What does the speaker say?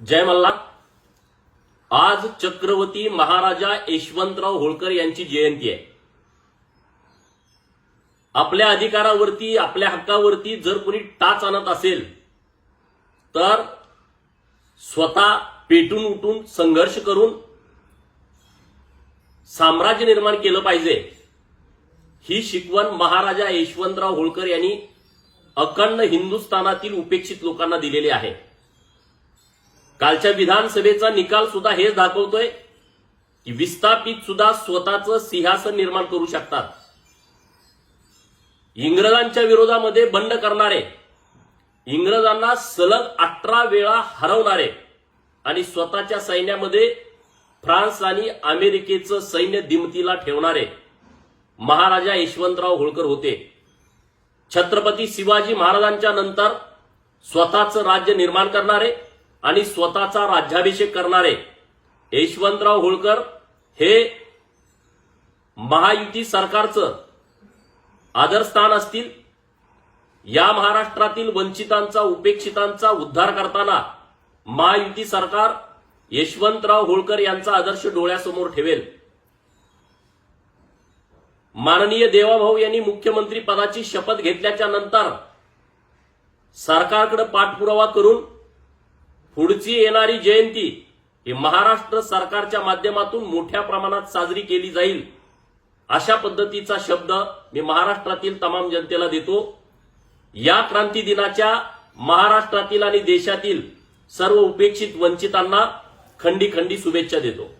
जय मल्ला. आज चक्रवर्ती महाराजा यशवंतराव होळकर यांची जयंती आहे. आपल्या अधिकारावरती आपल्या हक्कावरती जर कोणी टाच आणत असेल तर स्वतः पेटून उठून संघर्ष करून साम्राज्य निर्माण केलं पाहिजे. ही शिकवण महाराजा यशवंतराव होळकर यांनी अखंड हिंदुस्थानातील उपेक्षित लोकांना दिलेली आहे. कालच्या विधानसभेचा निकाल सुद्धा हेच दाखवतोय की विस्थापित सुद्धा स्वतःचं सिंहासन निर्माण करू शकतात. इंग्रजांच्या विरोधामध्ये बंड करणारे इंग्रजांना सलग अठरा वेळा हरवणारे आणि स्वतःच्या सैन्यामध्ये फ्रान्स आणि अमेरिकेचं सैन्य दिमतीला ठेवणारे महाराजा यशवंतराव होळकर होते. छत्रपती शिवाजी महाराजांच्या नंतर स्वतःचं राज्य निर्माण करणारे आणि स्वतःचा राज्याभिषेक करणारे यशवंतराव होळकर हे महायुती सरकारचं आदरस्थान असतील. या महाराष्ट्रातील वंचितांचा उपेक्षितांचा उद्धार करताना महायुती सरकार यशवंतराव होळकर यांचा आदर्श डोळ्यासमोर ठेवेल. माननीय देवाभाऊ यांनी मुख्यमंत्री पदाची शपथ घेतल्याच्या नंतर सरकारकडे पाठपुरावा करून पुढची येणारी जयंती ही महाराष्ट्र सरकारच्या माध्यमातून मोठ्या प्रमाणात साजरी केली जाईल. अशा पद्धतीचा शब्द मी महाराष्ट्रातील तमाम जनतेला देतो. या क्रांती दिनाच्या महाराष्ट्रातील आणि देशातील सर्व उपेक्षित वंचितांना खंडी खंडी शुभेच्छा देतो.